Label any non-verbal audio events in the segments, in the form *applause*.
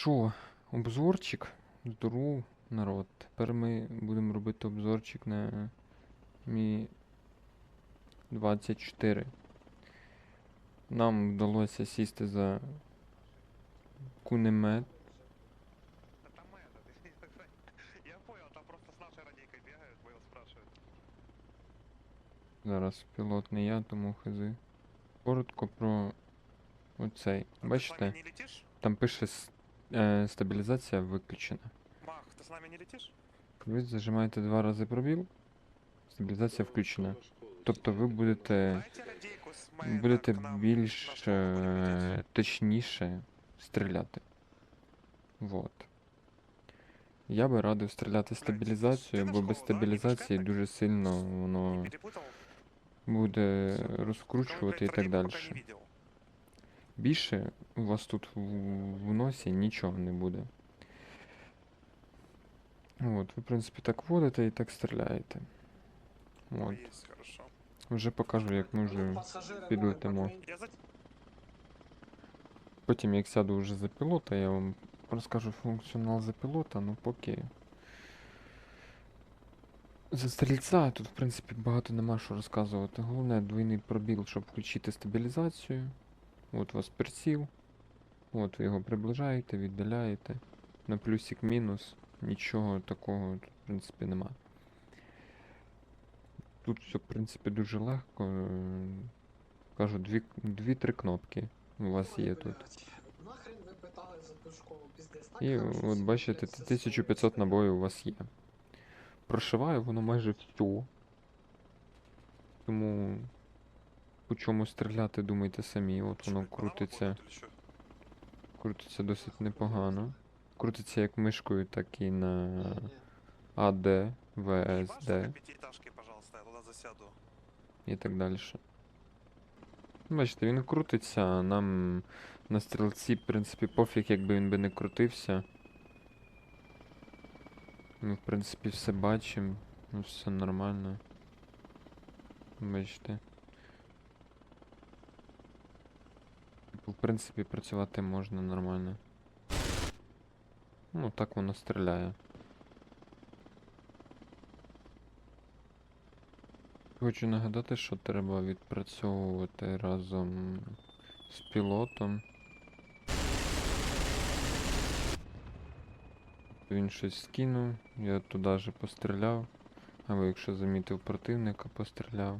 що, обзорчик. Здоров, народ. Тепер ми будемо робити обзорчик на Мі 24. Нам вдалося сісти за кунемет. Это мы, это Я понял, там просто с нашей радейкой бегают, Вейл спрашивает. Зараз пілот не я, тому хз. Коротко про оцей. А Ты с Бачите, нами не летишь? там пише с- е, стабілізація виключена. Мах, ты с нами не летишь? Ви зажимаєте два рази пробіл, стабілізація включена. Тобто ви будете, будете більш е, точніше стріляти. Вот. Я би радив стріляти стабілізацією, бо без стабілізації дуже сильно воно буде розкручувати і так далі. Більше у вас тут в, носі нічого не буде. От, ви, в принципі, так водите і так стріляєте. От. Вже покажу, як ми вже підлетимо. Потім, як сяду вже за пілота, я вам розкажу функціонал за пілота, ну поки. За стрільця тут, в принципі, багато нема що розказувати. Головне двойний пробіл, щоб включити стабілізацію. От у вас приціл. От ви його приближаєте, віддаляєте. На плюсик-мінус. Нічого такого тут, в принципі, нема. Тут все, в принципі, дуже легко. Кажу, дві- дві-три кнопки у вас є тут. І от бачите, це 1500 стоїть. набоїв у вас є. Прошиває воно майже все. Тому по чому стріляти, думайте самі. От воно Чё, право крутиться, ходит или чё? крутиться досить непогано. Крутиться як мишкою, так і на Ні-ні. AD, Ебашь VSD на пятиэтажке, пожалуйста, я туда засяду. і так далі. Бачите, він крутиться, а нам на стрілці, в принципі, пофіг, якби він би не крутився. Ми, в принципі, все бачимо, ну, все нормально. Бачите. В принципі, працювати можна нормально. Ну, так воно стріляє. Хочу нагадати, що треба відпрацьовувати разом з пілотом. Він щось скинув, я туди же постріляв. Або якщо замітив противника, постріляв.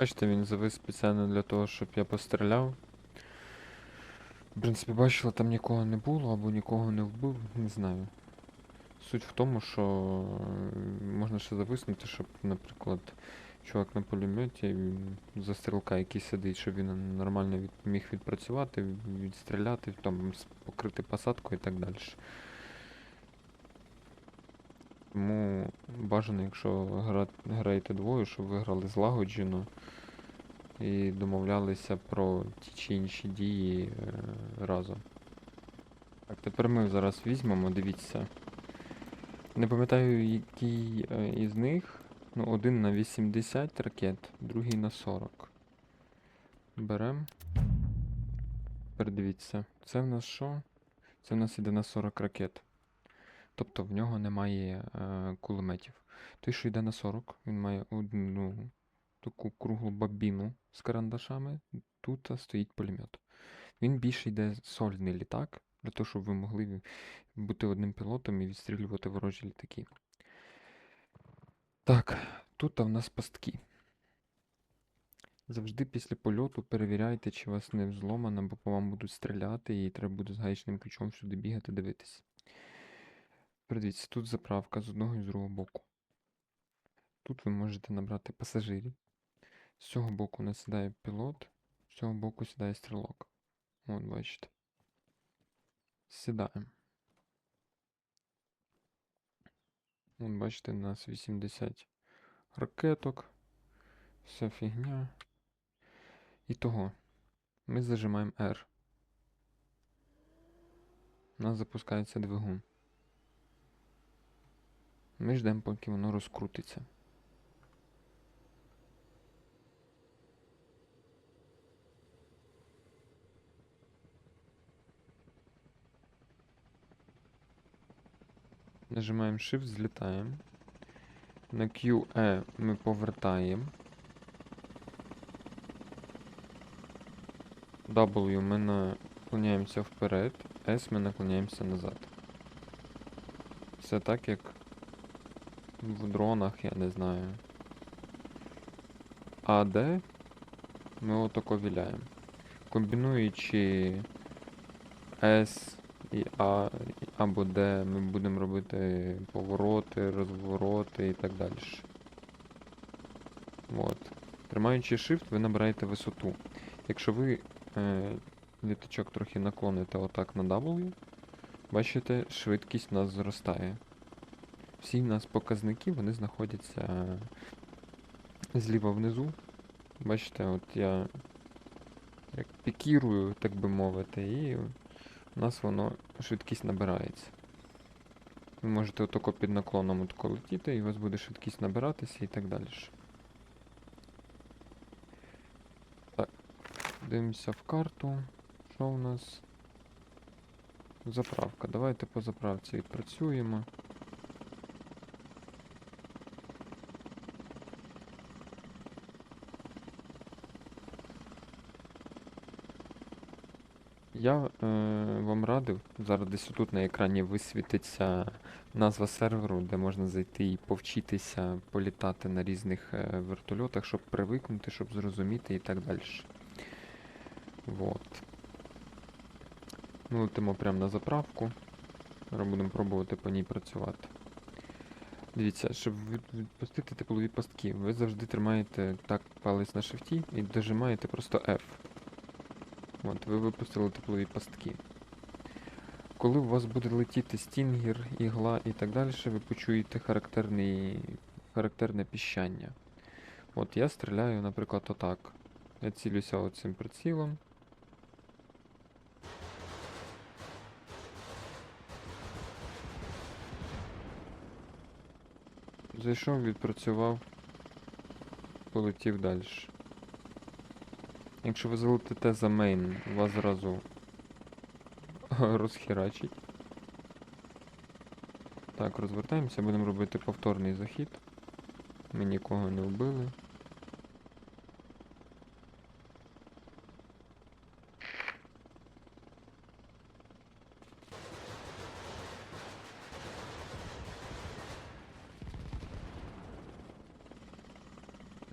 Бачите, він завис спеціально для того, щоб я постріляв. В принципі, бачила, там нікого не було або нікого не вбив, не знаю. Суть в тому, що е, можна ще зависнути, щоб, наприклад, чувак на пулеметі за стрілка, який сидить, щоб він нормально від, міг відпрацювати, відстріляти, там покрити посадку і так далі. Тому бажано, якщо гра, граєте двоє, щоб ви грали злагоджено і домовлялися про ті чи інші дії е, разом. Так, тепер ми зараз візьмемо, дивіться. Не пам'ятаю, який е, із них. Ну, один на 80 ракет, другий на 40. Берем. Тепер дивіться. Це в нас що? Це в нас іде на 40 ракет. Тобто в нього немає е, кулеметів. Той, що йде на 40, він має одну таку круглу бабіну з карандашами. Тут стоїть пулемет. Він більше йде сольний літак, для того, щоб ви могли бути одним пілотом і відстрілювати ворожі літаки. Так, тут в нас пастки. Завжди після польоту перевіряйте, чи вас не взломано, бо по вам будуть стріляти, і треба буде з гаечним ключом сюди бігати, дивитись. Подивіться, тут заправка з одного і з другого боку. Тут ви можете набрати пасажирів. З цього боку нас сідає пілот, з цього боку сідає стрілок. От, бачите. Сідаємо. От, бачите, у нас 80 ракеток. Вся фігня. І того. Ми зажимаємо R. У нас запускається двигун. Ми ждемо, поки воно розкрутиться. Нажимаємо Shift, злітаємо. На QE ми повертаємо. W ми наклоняємося вперед, S ми наклоняємося назад. Все так, як в дронах, я не знаю. А D ми отако віляємо. Комбінуючи S і A або D, ми будемо робити повороти, розвороти і так далі. От. Тримаючи Shift, ви набираєте висоту. Якщо ви е, літачок трохи наклоните отак на W, бачите, швидкість у нас зростає. Всі в нас показники вони знаходяться е, зліва внизу. Бачите, от я як пікірую, так би мовити, і у нас воно швидкість набирається. Ви можете отако під наклоном отако летіти, і у вас буде швидкість набиратися і так далі. Так, дивимося в карту. Що у нас? Заправка. Давайте по заправці відпрацюємо. Я е, вам радив, зараз десь тут на екрані висвітиться назва серверу, де можна зайти і повчитися політати на різних е, вертольотах, щоб привикнути, щоб зрозуміти і так далі. Вот. Ми летимо прямо на заправку. Зараз будемо пробувати по ній працювати. Дивіться, щоб відпустити теплові пастки, ви завжди тримаєте так палець на шифті і дожимаєте просто F. От, ви випустили теплові пастки. Коли у вас буде летіти стінгер, ігла і так далі, ви почуєте характерне піщання. От я стріляю, наприклад, отак. Я цілюся оцим прицілом. Зайшов, відпрацював, полетів далі. Якщо ви залетите за мейн, вас зразу *laughs* розхерачить. Так, розвертаємося, будемо робити повторний захід. Ми нікого не вбили.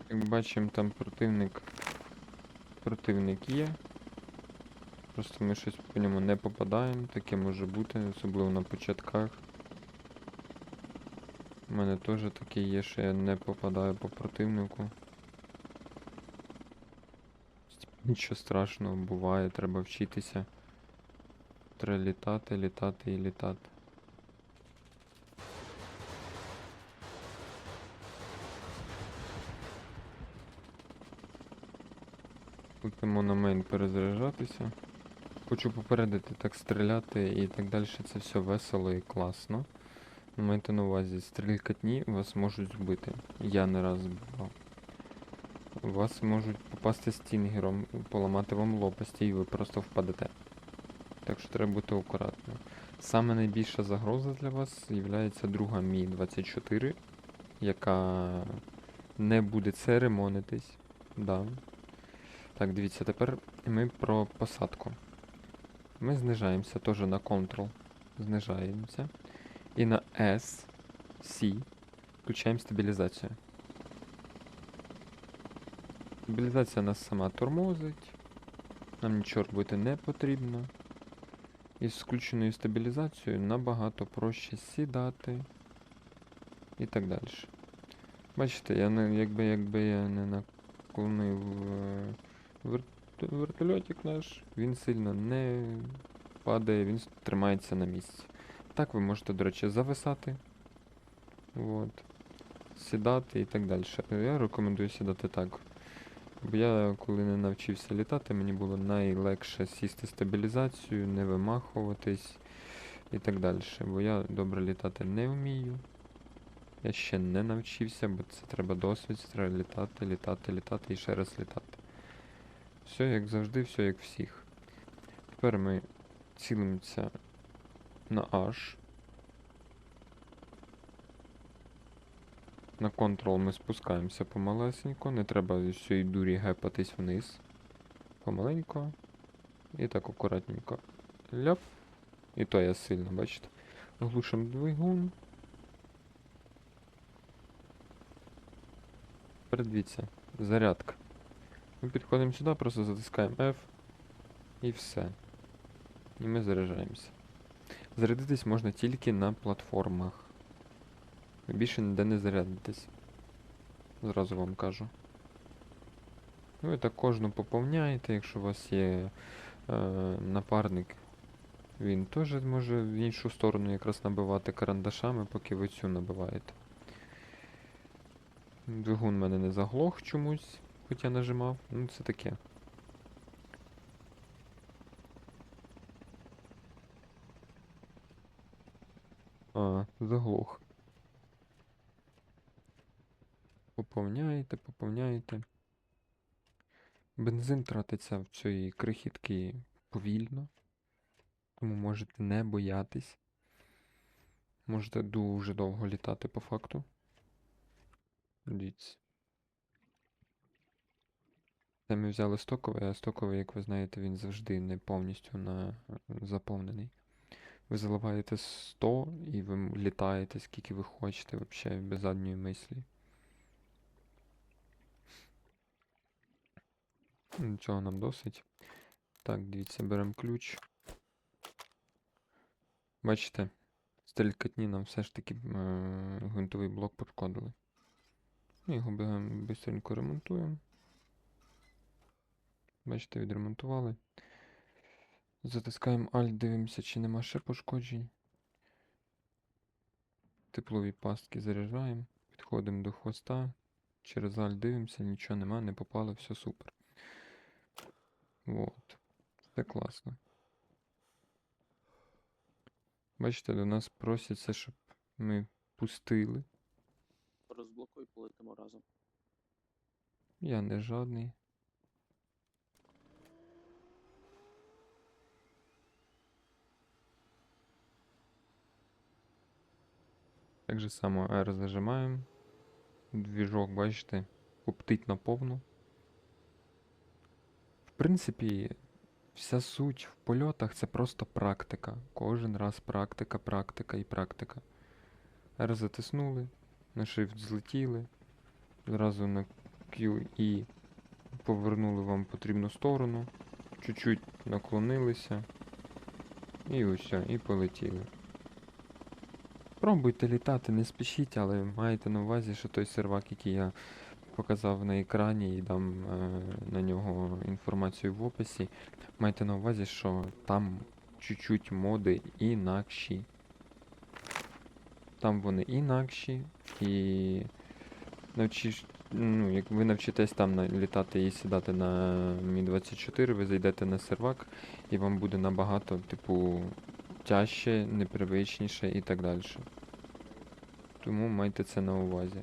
Як бачимо, там противник противник є. Просто ми щось по ньому не попадаємо, таке може бути, особливо на початках. У мене теж таке є, що я не попадаю по противнику. Нічого страшного буває, треба вчитися. Треба літати, літати і літати. Летимо на мейн перезаряджатися. Хочу попередити, так стріляти і так далі. Це все весело і класно. Майте на увазі, стрількатні вас можуть збити. Я не раз збивав. Вас можуть попасти стінгером, поламати вам лопасті і ви просто впадете. Так що треба бути акуратним. Саме найбільша загроза для вас є друга Мі-24, яка не буде церемонитись. Да. Так, дивіться, тепер ми про посадку. Ми знижаємося теж на Ctrl. Знижаємося. І на S, C включаємо стабілізацію. Стабілізація нас сама тормозить. Нам нічого робити не потрібно. І з включеною стабілізацією набагато проще сідати і так далі. Бачите, я не, якби, якби я не наклонив вертольотик наш, він сильно не падає, він тримається на місці. Так ви можете, до речі, зависати. От. Сідати і так далі. Я рекомендую сідати так. Бо я, коли не навчився літати, мені було найлегше сісти стабілізацію, не вимахуватись і так далі. Бо я добре літати не вмію. Я ще не навчився, бо це треба досвід, це треба літати, літати, літати і ще раз літати. Все як завжди, все як всіх. Тепер ми цілимося на H. На Ctrl ми спускаємося помалесенько, не треба з цієї дурі гепатись вниз. Помаленько. І так акуратненько. Ляп. І то я сильно, бачите. Глушимо двигун. Передивіться, зарядка. Ми підходимо сюди, просто затискаємо F і все. І ми заряджаємося. Зарядитись можна тільки на платформах. Ви більше ніде не зарядитесь. Зразу вам кажу. Ну і так кожну поповняєте, якщо у вас є е, напарник, він теж може в іншу сторону якраз набивати карандашами, поки ви цю набиваєте. Двигун в мене не заглох чомусь, хоч я нажимав. Ну це таке. А, заглох. Поповняєте, поповняєте. Бензин тратиться в цій крихітки повільно, тому можете не боятись. Можете дуже довго літати по факту. Дивіться. Це ми взяли стоковий, а стоковий, як ви знаєте, він завжди не повністю на... заповнений. Ви заливаєте 100 і ви літаєте скільки ви хочете, взагалі без задньої мислі. Цього нам досить. Так, дивіться, беремо ключ. Бачите, стрількатні нам все ж таки е, гвинтовий блок пошкодили. Його швидко ремонтуємо. Бачите, відремонтували. Затискаємо Alt, дивимося, чи нема ще пошкоджень. Теплові пастки заряджаємо. Підходимо до хвоста. Через Alt дивимося, нічого нема, не попало, все супер. Вот. Це класно. Бачите, до нас просяться, щоб ми пустили. Розблокуй, полетимо разом. Я не жадний. Так же само R зажимаємо. Двіжок, бачите, коптить на повну. В принципі, вся суть в польотах це просто практика. Кожен раз практика, практика і практика. R затиснули, на Shift злетіли, зразу на Q і повернули вам потрібну сторону, чуть-чуть наклонилися. І ось, і полетіли. Пробуйте літати, не спішіть, але майте на увазі, що той сервак, який я показав на екрані і дам е, на нього інформацію в описі, майте на увазі, що там чуть-чуть моди інакші. Там вони інакші, і навчиш, ну, як ви навчитесь там літати і сідати на Мі-24, ви зайдете на сервак, і вам буде набагато, типу, тяжче, непривичніше і так далі. Тому майте це на увазі.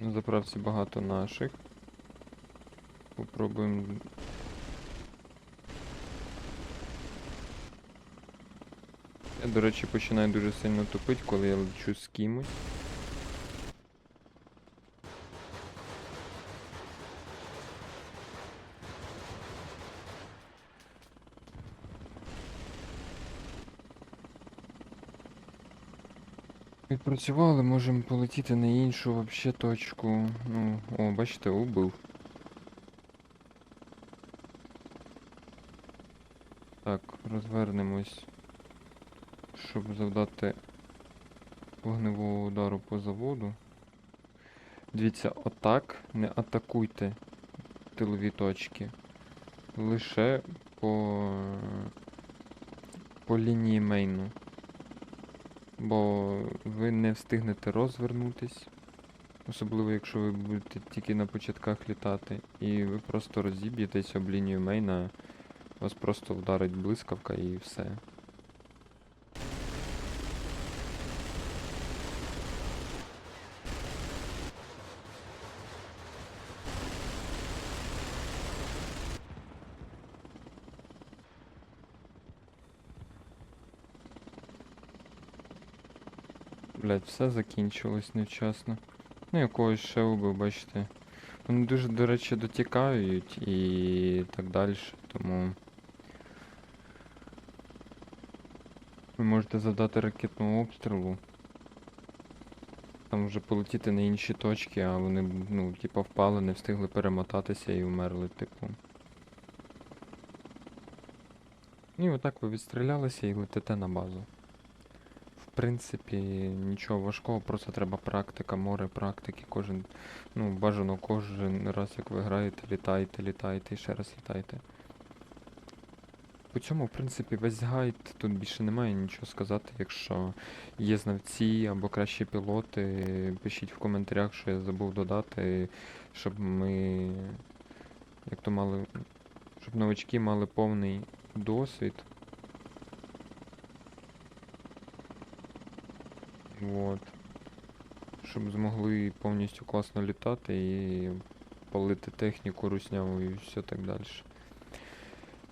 На заправці багато наших. Попробуємо. Я, до речі, починаю дуже сильно тупити, коли я лечу з кимось. Відпрацювали, можемо полетіти на іншу вообще точку. Ну, о, бачите, убив. Так, розвернемось, щоб завдати вогневого удару по заводу. Дивіться, отак не атакуйте тилові точки. Лише по, по лінії мейну. Бо ви не встигнете розвернутись. Особливо, якщо ви будете тільки на початках літати. І ви просто розіб'єтесь об лінію мейна. Вас просто вдарить блискавка і все. Блять, все закінчилось невчасно. Ну, якогось ще убив, бачите. Вони дуже, до речі, дотікають і так далі, тому. Ви можете завдати ракетного обстрілу. Там вже полетіти на інші точки, а вони, ну, типа, впали, не встигли перемотатися і вмерли, типу. І отак ви відстрілялися і летите на базу. Принципі, нічого важкого, просто треба практика, море практики. Кожен, ну, бажано кожен раз, як ви граєте, літайте, літайте і ще раз літайте. По цьому, в принципі, весь гайд, тут більше немає нічого сказати. Якщо є знавці або кращі пілоти, пишіть в коментарях, що я забув додати, щоб ми, як то мали, щоб новачки мали повний досвід. Вот. Щоб змогли повністю класно літати і палити техніку русняву і все так далі.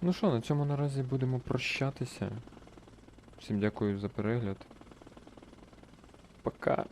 Ну що, на цьому наразі будемо прощатися. Всім дякую за перегляд. Пока.